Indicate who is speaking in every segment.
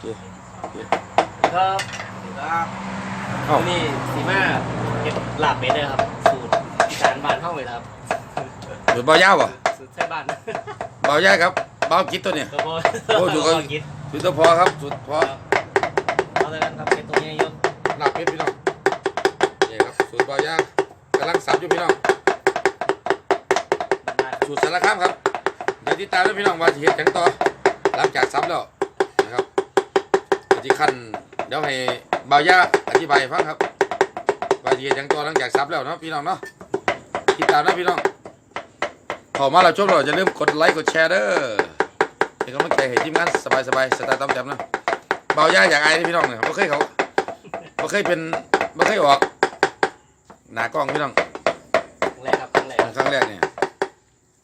Speaker 1: เคโอเค
Speaker 2: ครับครับ
Speaker 1: เอ้า
Speaker 2: วันนี้สีมาเก็บลาบเป็ดเลยครับ สูตรอีสานบ้านเฮาเลยครับ
Speaker 1: หรือเบายาวบ่
Speaker 2: สูตรใช้บ้าน
Speaker 1: เบายาวครับเบากิดตัวเนี่ย
Speaker 2: ก็พอ
Speaker 1: โอ้ดูเขา
Speaker 2: กิน
Speaker 1: สุดตัวพอครับสุดพอ
Speaker 2: เอาเลยกันครับเป็นตัวนี้ยก
Speaker 1: หลับเป็ดพี่น้องนี่ครับสูตรเบายาวกำลังสับอยู่พี่น้อง
Speaker 2: บ้าน
Speaker 1: สูตรสารคามครับเดี๋ยวติดตามด้วยพี่น้องว่าจะเห็นจังต่อหลังจากสับแล้วนะครับ ที่ขั้นเดี๋ยวให้เบายาอธิบายให้ฟังครับว่าจะเห็นจังต่อหลังจากสับแล้วเนาะพี่น้องเนาะติดตามนะพี่น้องพอมาเราชมเราจะเริ่าลืมกดไลค์กดแชร์เด้อเป็นกำลังใจให้ทีมงานสบายสบายๆสไตล์ต้อมจำนะเบายาอยากอายนะพี่น้องเนี่ยไม่เคยเขาไม่เคยเป็นไม่เคยออกหน้ากล้องพี่น้อง
Speaker 2: ๆแรกครับครั้งแรกครับ
Speaker 1: ครั้งแรกเนี่ย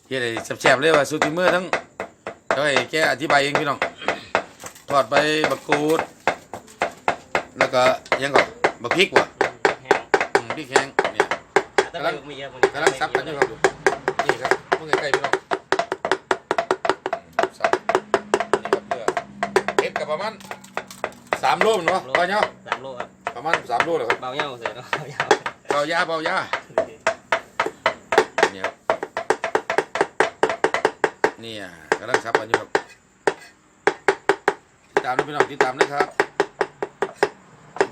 Speaker 1: เฮ็ดให้แซ่บๆเลยว่าสูตรฝีมือทั้งเดี๋ยวให้แกอธิบายเองพี่น้องทอดไปบักกูด แล้วก็ยังก่อนบักพริกว่ะ
Speaker 2: แห้ง
Speaker 1: อืมพริกแห้งเนี่ย
Speaker 2: แต่ไม่มีเยอะกว่านี้
Speaker 1: กำลังซับกันอยู่ครับนี่ครับเมื่อใกล้ๆพี่น้องอืมซับนี่ครับเพื่อเผ็ดกับประมาณสามโลเนาะเบาเนาะ
Speaker 2: สามโลครับ
Speaker 1: ประมาณสามโลแหละครับ
Speaker 2: เบาเงาเสร็จแล้วเบาเงา
Speaker 1: เบายาเบายาเนี่ยครับเนี่ยกำลังซับกันอยู่ครับติดตามด้วยพี่น้องติดตามนะครับ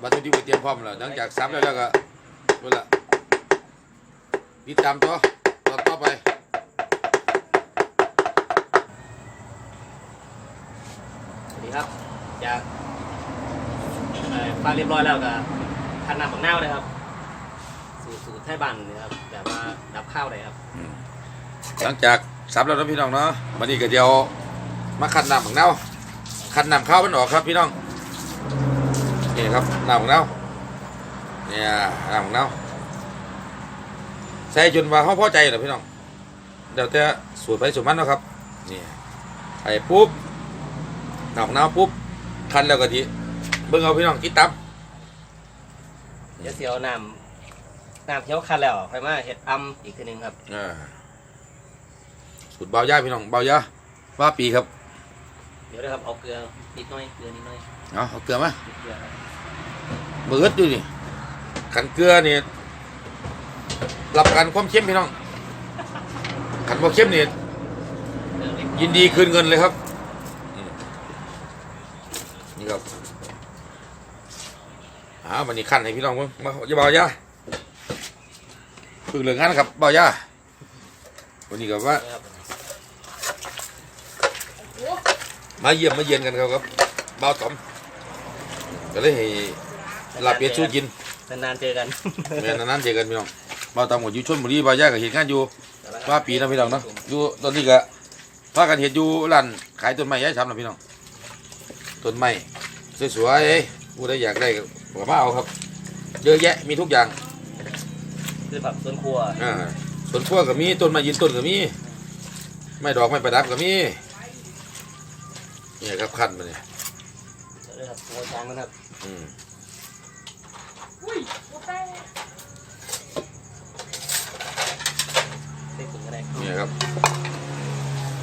Speaker 1: วัตถุดิบก็เตรียมพร้อมแล้วหลังจากซับแล้วแล้วก็เวลาติดตามต่อตอนต่อไป
Speaker 2: สวัสดีครับจากเอ่อปลาเรียบร้อยแล้วก็ทันน้ำบักนาวเลยครับ สูตรสูตรไทยบ้านนี่ครับแบบว่าดับข้าวเลยครับ
Speaker 1: หลังจากซับแล้วนะพี่น้องเนาะวันนี้ก็เดี๋ยวมาคั้นน้ำของเน่าคั้นน้ำข้าวมันออกครับพี่น้อง นี่ครับน้ำของเน่าเนี่ยน้ำของเน่าใส่จนว่าเขาพอใจเหรอพี่น้องเดี๋ยวจะสูตรไปสูตรมันเนาะครับนี่ไอ้ปุ๊บน้ำของเน่าปุ๊บคั้นแล้วก็ทีเบิ่งเอาพี่น้องคิดตาม
Speaker 2: เดี๋ยวเสียวน้ำน้ำเที่ยวคันแล้วค่อยมาเห็ดอำอีกทีหนึงครับ
Speaker 1: อ่าสูตรเบายาพี่น้องเบายาว่าปีครับ
Speaker 2: เดี๋ยวนะครับเอาเกลือนิดหน้อยเกลือนิดหน้อย
Speaker 1: เอาเอาเกลือมา
Speaker 2: นิดเกลือครับ
Speaker 1: เบิดดูนี่ขันเกลือนี่รับประกันความเข้มพี่น้องขันบ่เข้มนี่
Speaker 2: เกลือเล็ก
Speaker 1: ยินดีคืนเงินเลยครับ นี่ครับอ่าวันนี้ขั้นให้พี่น้องมึงมาอย่าเบายาฝึกเรื่องงานครับเบายาวันนี้ก็ว่า มาเยี่ยมมาเยียนกันครับครับเบาต๋อมก็เลยให้ ลาบเป็ดสู้กิน
Speaker 2: นานๆเจอกัน
Speaker 1: แม่นานๆเจอกันพี่น้องเบาต๋อมก็อยู่ชลบุรีเบายาก็เห็นงานอยู่ว่าปีนะพี่น้องเนาะอยู่ตอนนี้ก็พากันเห็นอยู่ร้านขายต้นไม้ย้ายช้ำนะพี่น้องต้นไม้สวยๆผู้ใดอยากได้ก็บอกมาเอาครับเยอะแยะมีทุกอย่าง
Speaker 2: คือผักสวนครัว
Speaker 1: อ่าต้นขั้วก็มีต้นไม้ยืนต้นก็มีไม้ดอกไม้ประดับก็มีเนี่ยครับขั้นมาเนี่ย
Speaker 2: เดี๋ยวนะครับโรยจางนะครับ
Speaker 1: อืม นี่ยครับ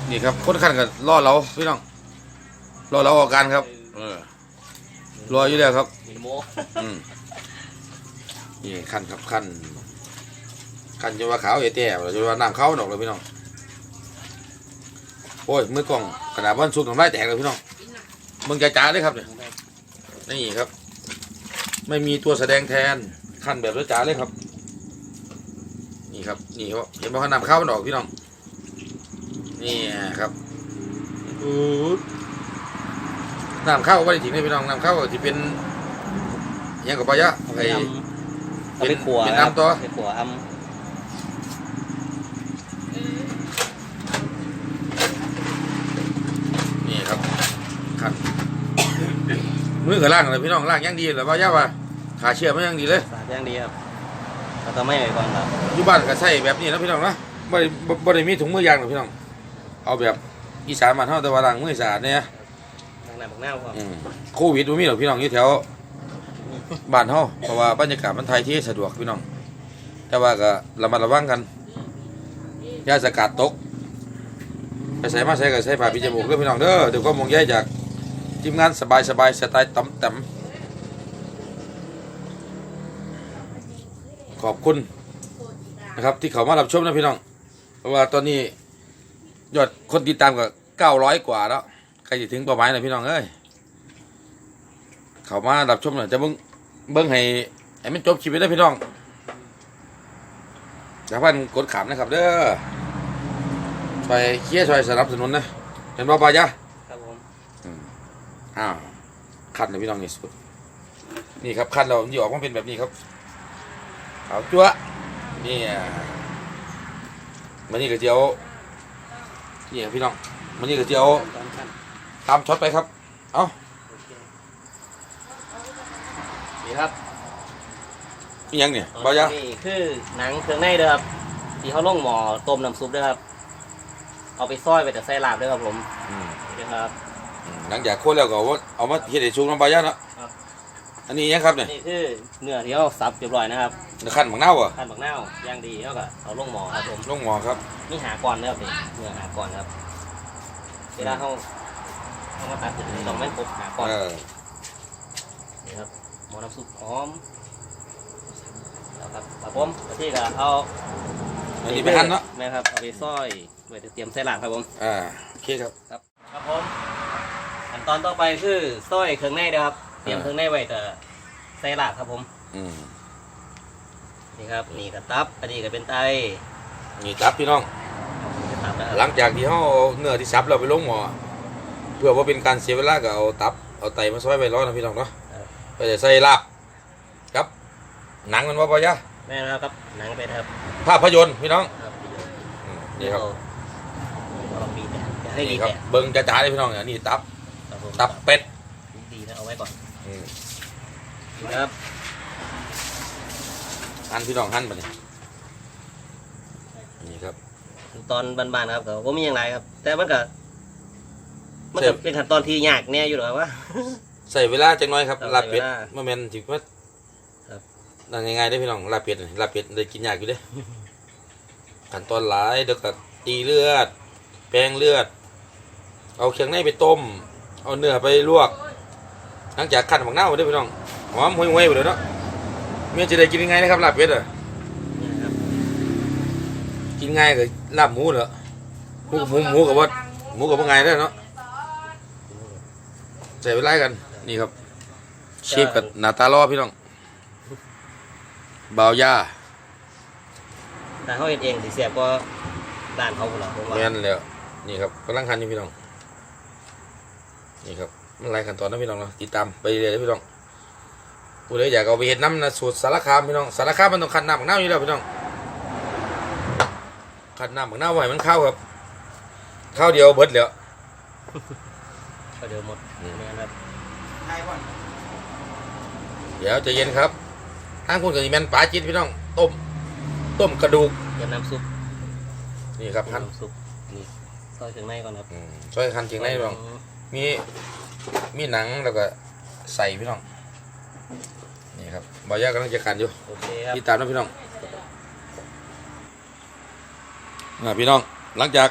Speaker 1: นี่ครับคนขั้นก็รอเราพี่น้องรอเราออกการครับ เออรออยู่แล้วครับ
Speaker 2: มีโม
Speaker 1: อืมนี่ขั้นครับขั้นขั้นจนว่าขาวเอแต้วจนว่าน้ำเข้าหนอกเลยพี่น้องโอ้ยมือกล่องขนาดวันสุกน้ำลายแตกเลยพี่น้องมึงจะจ้าเลยครับเนี่ยนี่ครับ ไม่มีตัวแสดงแทนขั้นแบบรถจ้าเลยครับนี่ ครับนี่ครับเห็นว่าเขานำเข้ามันออกพี่น้องนี่ครับอู้น้ำเข้าว่าได้ถึงเลยพี่น้องน้ำเข้าก็จะเป็นอิหยังกับปะยะ
Speaker 2: เอาไป
Speaker 1: ไอ้
Speaker 2: ทำเอาไปขัว
Speaker 1: เป็น
Speaker 2: ครับ
Speaker 1: น้ำตัว
Speaker 2: ไปขัวอ
Speaker 1: นี่ครับครับมือกับล่างเลยพี่น้องล่างยังดีเลยปะยะวะขาเชื่อมันยังดีเลยำ
Speaker 2: สาดย่างดีครับ เราต้องไม่ไหวก่อนครับ
Speaker 1: อยู่บ้านก็ใส่แบบนี้นะพี่น้องนะบ่ได้บ่บ่ได้มีถุงมือยางหรอกพี่น้อง เอาแบบอีสานบ้านเฮาแต่ว่าล้างมือสะอาดเนี่ย
Speaker 2: นางน้ำบักนาวครับ
Speaker 1: อืมโควิดบ่มีหรอกพี่น้องอยู่แถวบ้านเฮาเพราะว่าบรรยากาศมันไทยที่สะดวกพี่น้อง แต่ว่าก็ระมัดระวังกันอย่าสกัดตกไปใส่มาใส่ก็ใส่ผ้าปิดจมูกเด้อพี่น้องเด้อเดี๋ยวก็มองแย่จากทีมงานสบายสบายๆสไตล์ต่ำต่ ขอบคุณนะครับ ที่เขามารับชมนะพี่น้อง เพราะว่าตอนนี้ยอดคนติดตามก็เก้าร้อยกว่าแล้วใกล้จะถึงเป้าหมายแล้วพี่น้องเอ้ยเขามารับชมหน่อยจะเบิ้งเบิ้งให้ให้มันจบคลิปไปได้อพี่น้องอย่าพันกดขามนะครับเด้อช่วยเคียร์ช่วยสนับสนุนนะเห็นบ่ปายะ
Speaker 2: ครับผม
Speaker 1: อ้าวคัดเลยพี่น้องนี่สุดนี่ครับคัดเราที่ออกมาเป็นแบบนี้ครับ เอาจั๊วนี่อะมันนี่กระเจียวนี่ครับพี่น้องมันนี่กระเจียว
Speaker 2: ตอนขั้น
Speaker 1: ตามช็อตไปครับ เอา
Speaker 2: โอเคนี่ครับ
Speaker 1: อีหยังเนี่ยบ่ยะ
Speaker 2: นี่คือหนังเครื่องในเด้อครับที่เขาลงหม้อต้มน้ำซุปเด้อครับ เอาไปซอยไปแต่ใส่ลาบเด้อครับผม
Speaker 1: อืม
Speaker 2: นี่ครับ
Speaker 1: อืมหลังจากโคตรแล้วก็เอาว่าเอามาเฮ็ดให้ชุกน้ำบ่ยะเนาะ
Speaker 2: ครับ
Speaker 1: อันนี้อิหยังครับเนี่ย
Speaker 2: นี่คือเนื้อที่เราสับเรียบร้อยนะครับ
Speaker 1: ขั้นบักนาวอะ
Speaker 2: ขั้นบักนาวย่างดีแล้วก็เอาลงหม้อครับผม
Speaker 1: ลงหมอครับ
Speaker 2: นี่หาก่อนนะครับนี่เนื้อหาก่อนครับ เวลาเขาเขามาตัดถึงต้องแม่นครบหาก่อน
Speaker 1: เออ
Speaker 2: นี่ครับหม้อน้ำซุปหอมแล้วครับครับผมที่ก็เอา
Speaker 1: อันนี้ไปหั่นเนาะ
Speaker 2: แม่ครับเอาไปซอยไว้เตรียมใส่ลาบครับผม
Speaker 1: อ่าโอเคครับ
Speaker 2: ครับ ครับผมขั้นตอนต่อไปคือซอยเครื่องในนะครับเตรียม
Speaker 1: อ่า
Speaker 2: เครื่องในไว้แต่ใส่ลาบครับผม
Speaker 1: อืม
Speaker 2: นี่ครับ นี่กระตับ อันนี้ก็เป็นไต
Speaker 1: นี่จับพี่น้อง
Speaker 2: กระตับนะค
Speaker 1: หลั
Speaker 2: รับ
Speaker 1: งจากที่เขาเอาเนื้อที่สับเราไปลงหม้อเพื่อว่าเป็นการเสียเวลาก็เอาตับเอาไตมาซอยไว้ร้อนนะพี่น้องเนาะไปใส่ลาบครับ หนังมันว่าปะยะ
Speaker 2: แม่นะครับหนังเป็นครับ
Speaker 1: ภาพยนตร์พี่น้อง
Speaker 2: ครับ
Speaker 1: อืมนี่ครับ
Speaker 2: เราบีแต่อย่าให้ดี
Speaker 1: นี่ครับ
Speaker 2: แต่
Speaker 1: เบิ้งจ้าๆเลยพี่น้องอันนี้ตับ
Speaker 2: ครับผม
Speaker 1: ตับเป็ด
Speaker 2: ดีนะเอาไว้ก่อน
Speaker 1: อืม
Speaker 2: นี่นะ ครับ
Speaker 1: หั่นพี่น้องหั่นไปนี่นี่ครับ
Speaker 2: ขั้นตอนบานๆนะครับก็บ่มีอย่างไรครับ แต่มันก็มัน
Speaker 1: เสร็
Speaker 2: ก็
Speaker 1: จ
Speaker 2: เป็นขั้นตอนที่ยากแน่อยู่หรอกว่า
Speaker 1: ใส่เวลาจังน้อยครับ
Speaker 2: ครับ
Speaker 1: ลาบเป็ด
Speaker 2: ใส่เวลา
Speaker 1: เมื่อแมนถิว่า
Speaker 2: ครับ
Speaker 1: นั่นง่ายๆได้อพี่น้องลาบเป็ดนี่ลาบเป็ดได้กินยากอยู่เด้ ขั้นตอนหลายเดี๋ยวก็ตีเลือด แปลงเลือด เอาเครื่องในไปต้ม เอาเนื้อไปลวก หลังจากขั้นบักหน้าวได้อพี่น้อง หอมห่วยๆไปเลยเนาะเมียจะได้กินยังไงนะครับลาบเป็ดอะ
Speaker 2: นี่นะครับ
Speaker 1: กินง่ายกับลาบหมูเหรอหมูหมูหมูกับว่าหมูกับว่าไงได้อเนาะใส่เวลากันนี่ครับเชฟกับหน้าตาล่อพี่น้องเบาวย่า
Speaker 2: แต่เขาเฮ็ดเองสิเสียบก็ด้านเขาพุ่นล่ะผมว่า
Speaker 1: แม่นแล้วนี่ครับกำลังคันอยู่พี่น้องนี่ครับมันหลายขั้นตอนนะพี่น้องเนาะติดตามไปเรื่อยๆนะพี่น้อง ผู้ใดอยากเอาไปเห็ดน้ำนะสูตรสารคามพี่น้องสารคามมันต้องคันน้ำบักน้ำอยู่แล้วพี่น้องคันน้ำบักน้ำไว้มันเข้าครับข้าวเดียวเบิดแล้ว
Speaker 2: ก็เดี๋ยวหมด
Speaker 1: อืม
Speaker 2: นี่นะครับ
Speaker 1: เดี๋ยวใจะเย็นครับทางคุณกับอีแมนปลาจิตพี่น้องต้ม ต้มกระดูก
Speaker 2: เตรียมน้ำซุป
Speaker 1: นี่ครับหั่น
Speaker 2: น้ำซุปนี่ซอยเครื่องในก่อนครับ
Speaker 1: อืมช่วยคันเคียงในพี่น้องมีมีหนังแล้วก็ใส่พี่น้อง นี่ครับบอยากำลังจะกันอยู่
Speaker 2: โอเคครับ
Speaker 1: ติดตามนะพี่น้องนะพี่น้อง หลังจาก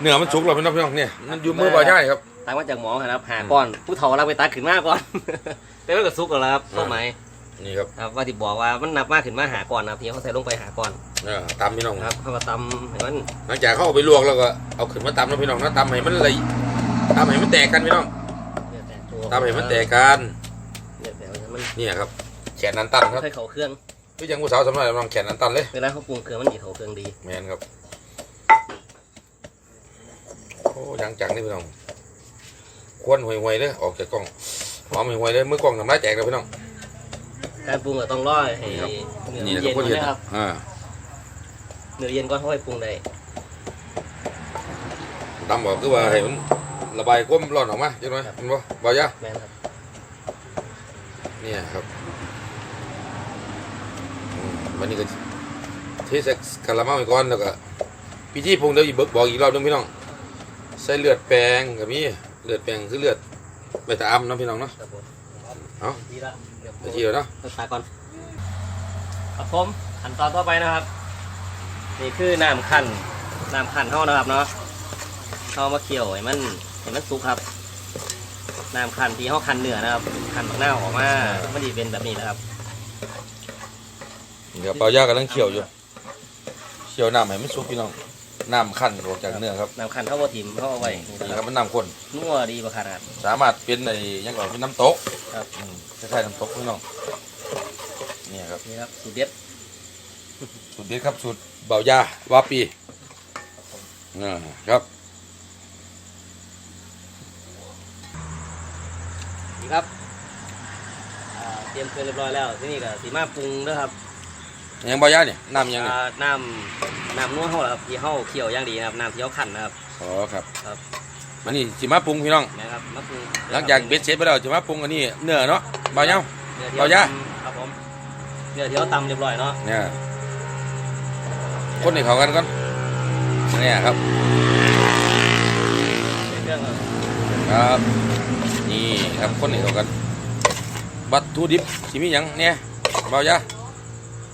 Speaker 1: เนื้อมันสุกแล้วพี่น้องพี่น้องเนี่ยมันอยู่มือบอยากครับ
Speaker 2: ตักมาจากหมอครับหาก่อน ผู้เฒ่าเราไปตักขึ้นมาก่อน แต่ว่าก็ซุกแล้วครับต้นไม้
Speaker 1: นี่ครับ
Speaker 2: ครับว่าที่บอกว่ามันนับมากขึ้นมาหาก่อนนะครับที่เขาใส่ลงไปหาก่อน
Speaker 1: เออตามพี่น้อง
Speaker 2: ครับเขาก็ตำให้มัน
Speaker 1: หลังจากเขาเอาไปลวกแล้วก็เอาขึ้นมาตำนะพี่น้องนะตำให้มันละเอียดตำให้มันแตกกันพี่น้อง
Speaker 2: เลือดแตกตัว
Speaker 1: ตำให้มันแตกกัน
Speaker 2: เนี่
Speaker 1: ยครับแขนนันตันครับ
Speaker 2: ให้เขาเครื่อง
Speaker 1: พี่ยังผู้สาวสำนักน้องแขนนันตันเลย
Speaker 2: เวลาเขาปรุงเครื่องมันดีเขาเครื่องดี
Speaker 1: แมนครับโอ้ยังจังนี่พี่น้องควนห่วยๆเลยออกจากกล้องหอมห่วยๆเลยมือกล้องทำร้ายแจกเลยพี่น้อง
Speaker 2: การปรุงก็ต้องร้อยให้
Speaker 1: นี่ครับ
Speaker 2: เนื้
Speaker 1: นี่
Speaker 2: อ
Speaker 1: แหละค
Speaker 2: เย็
Speaker 1: รับ
Speaker 2: น
Speaker 1: คน
Speaker 2: ก่อน
Speaker 1: เห็น
Speaker 2: นะครับ
Speaker 1: อ่า
Speaker 2: เนื้อเย็นก่อนค่อยปรุงได้
Speaker 1: ตำบอกคือว่าให้มันระบายความร้อนออกมาจังหน่อยมันบ่บ่ยะ
Speaker 2: แม่นครับ
Speaker 1: เนี่ยครับอืมวันนี้ก็เทใส่กะละมังไปก่อนแล้วก็พิธีปรุงเดี๋ยวอีกเบิกบอกอีกรอบหนึงพี่น้อง ใส่เลือดแปลงกับมีเลือดแปลงคือเลือดใบตะอำเนาะพี่น้องเนาะ
Speaker 2: ครับผม
Speaker 1: เอา
Speaker 2: ดีละเดี๋ยว
Speaker 1: ไปทีแล้วเนาะ
Speaker 2: เปิดตาก่อนครับผมขั้นตอนต่อไปนะครับ นี่คือน้ำขั้นน้ำขั้นเท่านะครับเนาะเอามาเคี่ยวให้มันให้มันสุกครับ น้ำคันที่เขาคันเนื้อนะครับคันบักหน้าวออกมามันจะเป็นแบบนี้นะครับ
Speaker 1: นี่ครับเบาย่ากำลังเคี่ยวอยู่เคี่ยวน้ำให้มันสุกพี่น้องน้ำขั้นออกจากเนื้อครับ
Speaker 2: น้ำคันเขาบ่ถิ่มเขาเอาไว้
Speaker 1: นี่ครับมันน้ำข้น
Speaker 2: นัวดีประขนาด
Speaker 1: สามารถเป็นในยังก่อนเป็นน้ำตก
Speaker 2: ครับ
Speaker 1: อืมคล้ายๆน้ำตกพี่น้องเนี่ยครับ
Speaker 2: นี่ครับสูตรเด็ด
Speaker 1: สูตรเด็ดครับสูตรเบายาวาปีอ่าครับ
Speaker 2: ครับอ่าเตรียมเครื่องเรียบร้อยแล้ว ที่นี่ก็สีมาปรุงนะครับ
Speaker 1: ยังเบายาเนี่ยน้ำยังเนี่ย
Speaker 2: อ่าน้ำน้ำนัวเขาแหละครับที่เขาเคี่ยวอย่างดีนะครับน้ำที่เขาขันนะครับ
Speaker 1: อ๋อครับ
Speaker 2: ครับ
Speaker 1: มันนี่สิมาปรุงพี่น้อง
Speaker 2: นะครับมาปรุง
Speaker 1: หลังจากเบ็ดเสร็จไปแล้วจะมาปรุงอันนี้เนื้อเนาะเบายา
Speaker 2: เนื้อที่
Speaker 1: เอาย่า
Speaker 2: ตำครับผมเนื้อที่เขาตำเรียบร้อยเนาะ
Speaker 1: เนี่ยคนให้เขากันก่อนเนี่ยครับ
Speaker 2: เครื่องก็
Speaker 1: ครับนี่ ครับคนให้เขากันวัตถุดิบสิมีหยังเนี่ยเบายา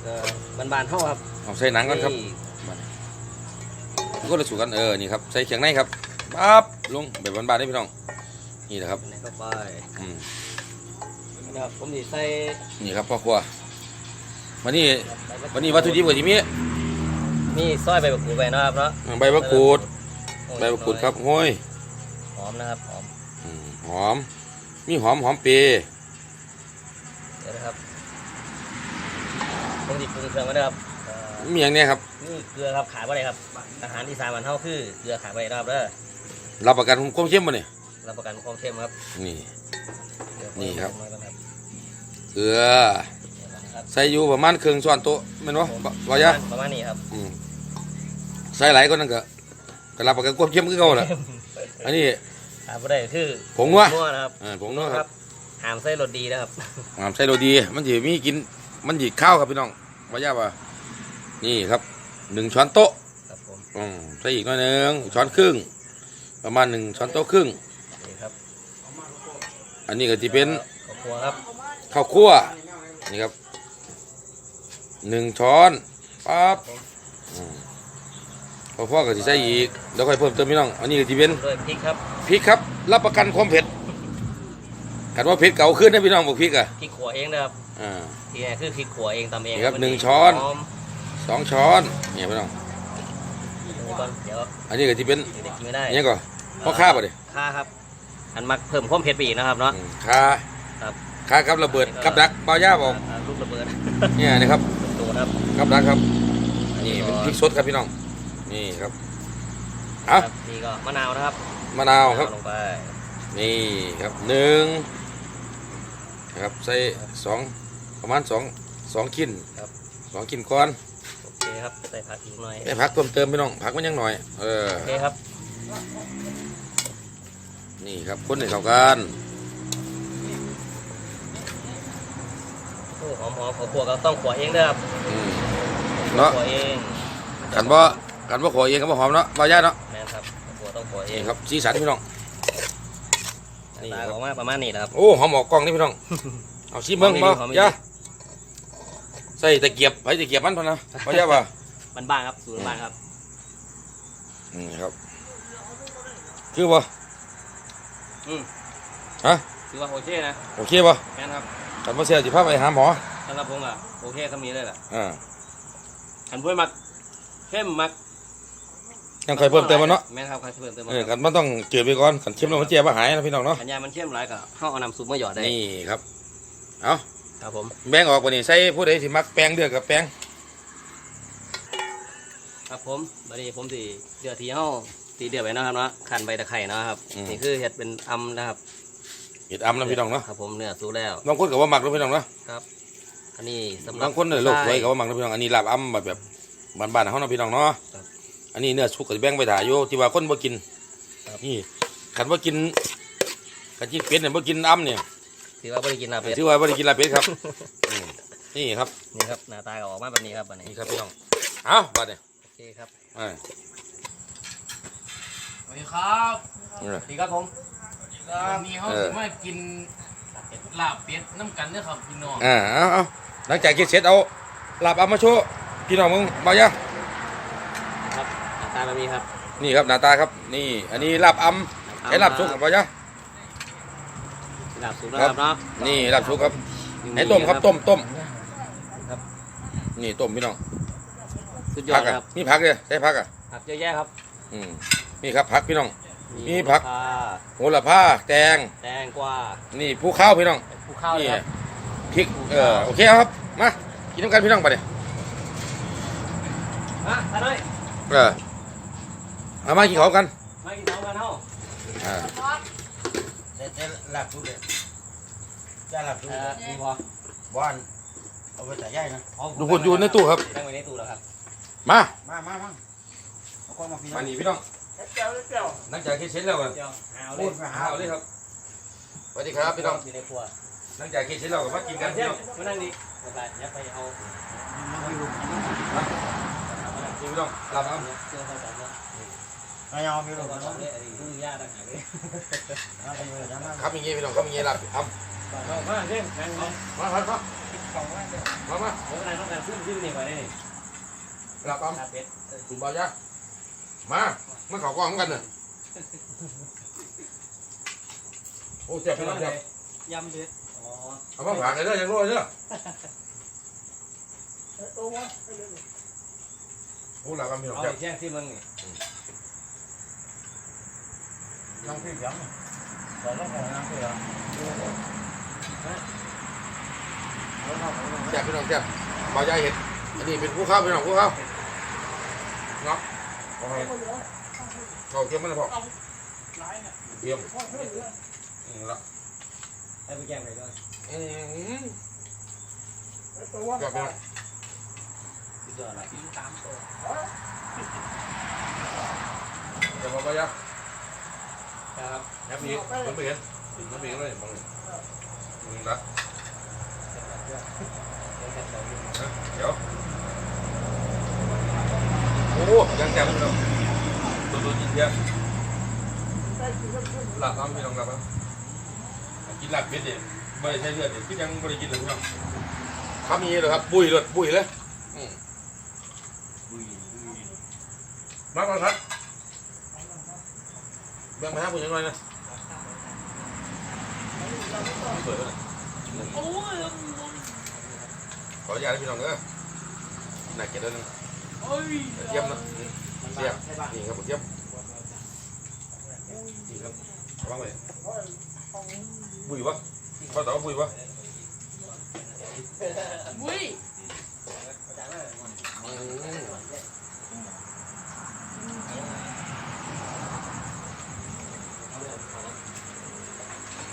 Speaker 2: เอ่อบานๆเขาครับ
Speaker 1: เอาใส่หนังก่อนครับ
Speaker 2: นี่
Speaker 1: ก็เลยสู่กันเออนี่ครับใส่เคียงในครับปั๊บลงแบบบานๆได้พี่น้องนี่แหละครับ
Speaker 2: ไหนเข้าไป
Speaker 1: อืม
Speaker 2: นะครับผมจะใส่
Speaker 1: นี่ครับพ่อครัววันนี้วันนี้วัตถุดิบกับที่มี
Speaker 2: มีซอยใบมะกรูดไปนะครับเนาะ
Speaker 1: ใบมะกรูด ใบมะกรูดครับโห้ย
Speaker 2: หอมนะครับหอม
Speaker 1: อืมหอม มีหอมหอมเปรย์
Speaker 2: เดี๋ยวนะครับผมจะปรุงเครื่องไว้นะครับเอ่อ
Speaker 1: มีอย่างเนี้ยครับ
Speaker 2: นี่เกลือครับขาดว่าอะไรครับ อาหารที่สามวันเท่าคือเกลือขาดไปนะครับเด้อ
Speaker 1: รับประกันความเข้มบ่เนี่ย
Speaker 2: รับประกันความเข้มครับ
Speaker 1: นี่
Speaker 2: เกลือ
Speaker 1: นี่ครับ
Speaker 2: น้อยก่อนครับ
Speaker 1: เกลือ
Speaker 2: เดี๋ยวก่อนนะครับ
Speaker 1: ใส่อยู่ประมาณครึ่งช้อนโต๊ะแม่นบ่บ่บ่ยะ
Speaker 2: ประมาณนี้ครับ
Speaker 1: อืมใส่หลายก็นั่นก็ก็รับประกันความเข้มคือเก่าแหละอันนี้
Speaker 2: ขาดว่าได้คือ
Speaker 1: ผงนัว
Speaker 2: นัวนะครับ
Speaker 1: เออผงนัวครับ
Speaker 2: หามไส้รสดีนะครับ
Speaker 1: อ่าใส่โรดี มันสิมีกิน มันสิข้าวครับพี่น้องบ่ยะว่านี่ครับหนึ่งช้อนโต๊ะ
Speaker 2: ครับผม
Speaker 1: อืมใส่อีกหน่อยหนึงช้อนครึ่ง ประมาณหนึ่งช้อนโต๊ะครึ่ง
Speaker 2: นี่ครับ
Speaker 1: อันนี้ก็จะเป็น
Speaker 2: ขอบครัวครับ
Speaker 1: ข้าวคั่วนี่ครับหนึ่งช้อนปั๊บอืม พอพ่อก็จะใส่อีกแล้วค่อยเพิ่มเติมพี่น้อง อันนี้ก็จะเป็น
Speaker 2: ด้วยพริกครับ
Speaker 1: พริกครับ รับประกันความเผ็ดกันว่าเผ็ดเก่าขึ้นนะพี่น้องบอกพริกอะ
Speaker 2: พริกขัวเองนะครับ
Speaker 1: อ่า
Speaker 2: ที่นี่คือพริกขัวเองตำเอง
Speaker 1: นี่ครับ
Speaker 2: มั
Speaker 1: หนึ่ง
Speaker 2: ดี
Speaker 1: ช้อน
Speaker 2: หอม
Speaker 1: สองช้อนเนี่ยพี่น้อง
Speaker 2: นี่ก่อนเดี๋ยว
Speaker 1: อันนี้ก็จะเป็น
Speaker 2: เด็กๆกินไม่ได้
Speaker 1: อันนี้ก่อนพ่อข้าป่ะเดี๋ย
Speaker 2: ค่าครับอันมักเพิ่มความเผ็ดไปอีกนะครับเนาะ
Speaker 1: ข้า
Speaker 2: ครับ
Speaker 1: ข้าครับระเบิดกับดักเบาย่าบอก
Speaker 2: อ่าลูกระเบิด
Speaker 1: เนี่ยนะครับ
Speaker 2: ดูครับ
Speaker 1: กับดักครับ นี่เป็นพริกสดครับพี่น้อง นี่ครับเอา
Speaker 2: ครับนี่ก็มะนาวนะครับ
Speaker 1: มะนาวครับ
Speaker 2: ลงไป
Speaker 1: นี่ครับหนึ่งนะครับใส่สองประมาณสองสองชิ้นสองชิ้นก้อน
Speaker 2: โอเคครับใส่ผักอีกหน่อย
Speaker 1: ไอ้ผักเพิ่มเติมพี่น้องผักมันยังหน่อย เออ
Speaker 2: โอเคครับ
Speaker 1: นี่ครับคนให้เข้ากัน
Speaker 2: โอ้หอมหอมขัวก็ต้องขัวเองเด้อครับ
Speaker 1: อืมเนาะ
Speaker 2: ขัวเอง
Speaker 1: กันบ่ กันบ่ขอเองกันบ่หอมเนาะบ่ยาเนาะ
Speaker 2: แม่นครับขัวต้องขัวเอ
Speaker 1: นี่
Speaker 2: ง
Speaker 1: ครับสีสันพี่น้อง นี่
Speaker 2: ตา
Speaker 1: ครับ
Speaker 2: ออกมาประมาณนี้นะครับ
Speaker 1: โอ้หอมออกกล้องนี่พี่น้อง เอาชิมเบิ่ง
Speaker 2: หอม
Speaker 1: บ่
Speaker 2: ดีหอมดี
Speaker 1: ยาใส่ตะเกียบไปตะเกียบมันพอนะบ่ยากป่ะ
Speaker 2: บ้านๆครับสูตรบ้านครับ
Speaker 1: นี่ครับ คือบ่
Speaker 2: อืม
Speaker 1: ฮะ
Speaker 2: ถือว่าโอเคนะ
Speaker 1: โอเคบ่
Speaker 2: แม่นครับ
Speaker 1: กันบ่เสียสิพาไปหาหมอ
Speaker 2: สำหรับผมอะโอเคคำนี้เลยแหละ
Speaker 1: อ่า
Speaker 2: อันพูดมักเข้มมัก
Speaker 1: ยังค่อยเพิ่มเติมมันเนาะ
Speaker 2: แม่นครับค่อยเพิ่มเติมมา
Speaker 1: เออ
Speaker 2: ค
Speaker 1: กั
Speaker 2: รับ
Speaker 1: นมันต้องเจือไปก่อนกันเค็มแล้วมันเจียบ่หายนะพี่น้องเนาะ
Speaker 2: อันยามันเข้มหลายก็เข้าเอาน้ำซุปมาหยอดได้
Speaker 1: นี่ครับเอา
Speaker 2: ครับผม
Speaker 1: แบ่งออกวันนี้ใส่ผู้ใดสิมักแป้งเดือดกับแป้ง
Speaker 2: ครับผมบัดนี้ผมสิเดือดทีเฮาตีเดือดไว้นะครับเนาะคั่นใบตะไคร้เนาะครับนี่คือเห็ดเป็นอำนะครับ
Speaker 1: เห็ดอำนะพี่น้องเนาะ
Speaker 2: ครับผมเนื้อสุกแล้ว
Speaker 1: บางคนก็ว่ามักนะพี่น้องเนาะ
Speaker 2: อันนี้สำหรับบา
Speaker 1: งคนเนี่ยโลกสวยก็ว่ามักนะพี่น้องอันนี้ลาบอำแบบแบบบ้านๆเขาเนาะพี่น้องเนาะ
Speaker 2: ครับ
Speaker 1: อันนี้เนื้อสุกก็สิแบ่งไปถ่ายอยู่ที่ว่าคนบ่กิน
Speaker 2: ครับ
Speaker 1: นี่ขันบ่กินขันกินเป็ดเนี่ยบ่กินอำเนี่ย
Speaker 2: ถือว่าบ่ได้กินลาบเป็ด
Speaker 1: ถือว่าบ่ได้กินลาบเป็ดครับอืมนี่ครับ
Speaker 2: นี่ครับหน้าตาก็ออกมาแบบนี้ครับบัดนี้
Speaker 1: นี่ครับพี่น้องเอาบัดเนี่ย
Speaker 2: โอเคครับ
Speaker 1: อ่า
Speaker 3: สวัสดีครับ
Speaker 1: เออ
Speaker 2: สวัสดีครับผม
Speaker 3: วันนี้เขา
Speaker 1: เออ
Speaker 3: จะมากินลาบเป็ดน้ำกันเด้อครับพี่น้อง
Speaker 1: อ่าเอาเอาหลังจากกินเสร็จเอาลาบอำมาโชว์พี่น้องมึงบ่ยะ
Speaker 2: ครับหน้า ตาแบบนี้ครับ
Speaker 1: นี่ครับหน้าตาครับ นี่อันนี้ลาบอำไอ้ลาบสุกกับบ่ยะ
Speaker 2: ลาบสุกแล้วครับเนาะ
Speaker 1: นี่ลาบชุกครับไหนต้มครับต้มต้ม
Speaker 2: ครับ
Speaker 1: นี่ต้มพี่น้อง
Speaker 2: สุดยอ
Speaker 1: ผั
Speaker 2: ด
Speaker 1: กอะ
Speaker 2: ครับ
Speaker 1: นี่ผักเลยใช่ผักอะ
Speaker 2: ผักเยอะแยะครับ
Speaker 1: อืมนี่ครับผักพี่น้องมีผัก
Speaker 2: ข่า
Speaker 1: โหระพาแตง
Speaker 2: แตงกวา
Speaker 1: นี่ผู้ข้าวพี่น้อง
Speaker 2: ภูข้าว
Speaker 1: นี่
Speaker 2: เลยครับ
Speaker 1: พริกเออโอเคครับมากินน้ำกันพี่น้องไปเลย
Speaker 2: มาท่านน้อย
Speaker 1: เออ เอามากินข้าวกัน
Speaker 2: มากินข้าวกันเฮา
Speaker 1: อ่า
Speaker 4: เด็ดหลับทุกเด็ดจะหลับทุก
Speaker 2: เอ่อนี่พอ
Speaker 4: บ้านเอาไปแต่ย่ายนะ
Speaker 1: ดูคนอยู่ในตู้ครับ
Speaker 2: ตั้งไว้ในตู้แล้วครับ
Speaker 1: มา
Speaker 4: มามามาเอาก้อนมาพี่
Speaker 1: มา
Speaker 4: น้อง
Speaker 1: นี่พี่น้องหลังจากที่เสร็จแล้วกัน
Speaker 2: เดี๋ยวหาเอาเล
Speaker 4: พู
Speaker 2: ย
Speaker 4: ดมาหา
Speaker 1: เอาเลยครับสวัสดีครับพี่น้อง
Speaker 2: อยู่ในครัว
Speaker 1: หลังจากที่เสร็จแล้วก็มากินกัน
Speaker 2: เดี๋
Speaker 1: พี่
Speaker 2: ยว
Speaker 1: น้อง
Speaker 2: มานั่งดิไม่เป็นไรอย่าไปเอา
Speaker 1: นี่พี่น้องลาบครับ
Speaker 4: ไม่เอาพี่
Speaker 2: เสื้
Speaker 4: ลู
Speaker 2: อกเข้ากันเนี่ยอันนี้ยุ่งยากต่างหลย
Speaker 4: เอาไปเลยนะมา
Speaker 1: ครับอย่างงี้พี่น้องครับ
Speaker 2: มาเช่นนั่งเนา
Speaker 1: มามามามา
Speaker 2: ผมกำลังต้องการซื้อซื้อนี่ไว้ได้นี่
Speaker 1: ลาบท
Speaker 2: ลาบเป็ดเออำ
Speaker 1: คุณบ่าวยะมามาเข้ากล้องกันน่ะโอ้เจ็บพี่น้องเจ็บ
Speaker 2: ยำเป็ดอ๋อ
Speaker 1: เอามาผ่ากันเด้อยังรวยเด้อโอ้หลาบกันพี่น้อง
Speaker 2: เอา
Speaker 1: เจ็บ
Speaker 2: ไอ้แช่ที่มึงนี่
Speaker 4: น้องพี่ยังสอนน้องของน้องพี่เหรอ
Speaker 1: เจ็บพี่น้องเจ็บบ่าวยายเห็นอันนี้เป็นผู้ข้าวพี่น้องผู้ข้าวเนาะเอาให้เขาเทียมมันเลยพอเทียมอืมละ
Speaker 2: ให้ไปแกงไปด้วย
Speaker 1: อืมจับพี่น้อง
Speaker 2: สุดยอดละกินตามตัว
Speaker 1: จับบ่าวยะ
Speaker 2: ครับ
Speaker 1: แอปนี้มันไม่เห็นมันไม่เห็นเลยมองนี่ละเดี๋ยวโอ้ยังแจ่มเลยตัวตัวกินเยอะหลับน้ำพี่น้องหลับน้ำกินหลับเป็ดเด็ดไม่ใช่เลือดเด็ดคือยังไม่ได้กินเลยพี่น้องครับมีเลยครับบุยเลยบุยเลยมาก่อนครับ แบ่งไปให้ผมยังไงนะสวยเลยขออนุญาตให้พี่น้อ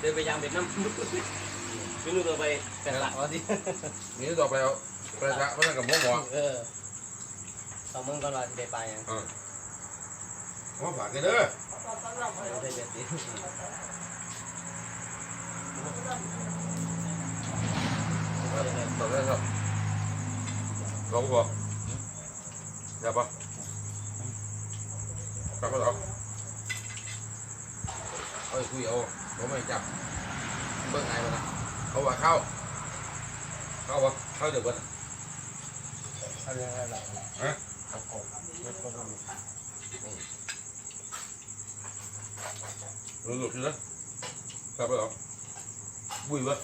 Speaker 1: เด้อหนักเจ็ดแล้วนึงเยี่ยมนะ
Speaker 2: มัน
Speaker 1: เยี่ยม
Speaker 2: ใช่ป่ะ
Speaker 1: นี่ครับผมเยี่ยมนี่ครับวางไว้บุยวะพ่อต๋อบุยวะ
Speaker 3: อุ้ย
Speaker 1: อืม
Speaker 2: เดินไปยามเป็ดน้ำไม่รู้ตัวไปแต่ละวะสิ
Speaker 1: นี่ต่อไปเอาไปละเพราะนั่นกับหม้อหมอ
Speaker 2: เออตอนมึงก่อนว่าจะได้ไปยัง
Speaker 1: หม้อฝากกันเด้อ
Speaker 2: ไม่ใช่เป็ดดิ
Speaker 1: ต่อได้ครับลองบอกอย่าปะจับก็ต่อเอาคุยเอา ผมไม่จับเบิ่งไงมันนะเอาว่าเข้า เข้าว่าเข้าเดี๋ยวเบิ่ง
Speaker 4: เอาเรื่องอะไร
Speaker 1: ฮะ
Speaker 4: เอากบเด็ดก็ต้อง
Speaker 1: รู้สึกนะจับไปหรอบุยวะ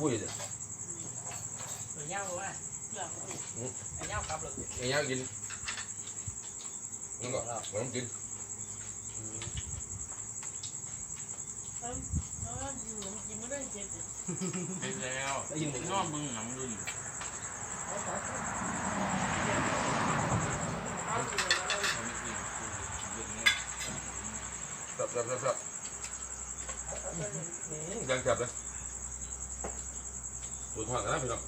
Speaker 1: บุยเดี๋ยว
Speaker 3: เดี๋ยวย่างว่าเดี๋ยวไอ้ย่างครับเลย
Speaker 1: ไอ้ย่างกินนี่ก็ผมกิน
Speaker 3: กินไม่ได้ เจ็บ
Speaker 5: ไปแล้ว
Speaker 2: ได้ยินหนึ่ง
Speaker 5: นอกมึงหนังดุน
Speaker 1: จับจับจับจับยังจับเลยดูทอดกันนะพี่น้อง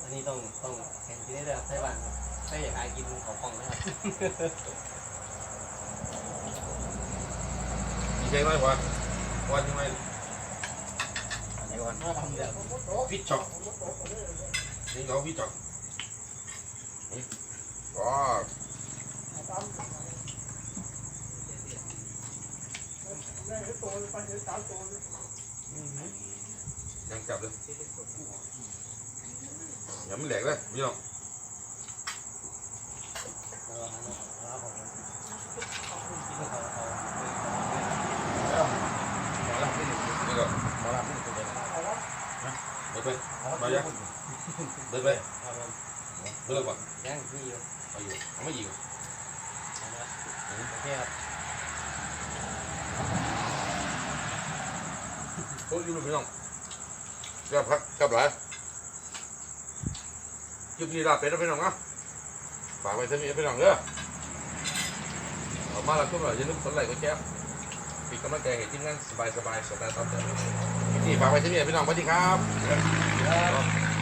Speaker 2: อันนี้ต้องต้องเห็นที่นี่เลยครับใช่ป่ะใช่อยากหากินของฟองนะครับ
Speaker 1: ดีใจน้อยกว่าวันยังไง
Speaker 2: ไหนก่อนทำเดี๋ยว
Speaker 1: ฟิตช็อปนี่เขาฟิตช็อปอ๋อยังจับเลยอย่ามันแหลก เลยพี่น้อง
Speaker 2: เอาเอาเอาเอาเอา
Speaker 1: ไป
Speaker 4: เอา
Speaker 1: มายังเดินไป
Speaker 4: ครับผม
Speaker 1: เลิกป่ะ
Speaker 4: ยังมีอยู่
Speaker 1: เอาอยู่เอาไม่อยู่
Speaker 4: โอเคครับ
Speaker 1: โอ้ยอยู่พี่น้องแซ่บครับแซ่บหลายคลิปนี้ลาเป็ดแล้วพี่น้องนะฝากไว้ที่นี่พี่น้องเด้อเอามาแล้วก็อย่าลืมกดไลค์กดแชร์ปิดกำลังใจให้ทีมงานสบายๆสบายๆสไตล์ตามเดิมคลิป นี่ฝากไว้ที่นี่พี่น้องสวัสดี
Speaker 4: ครับ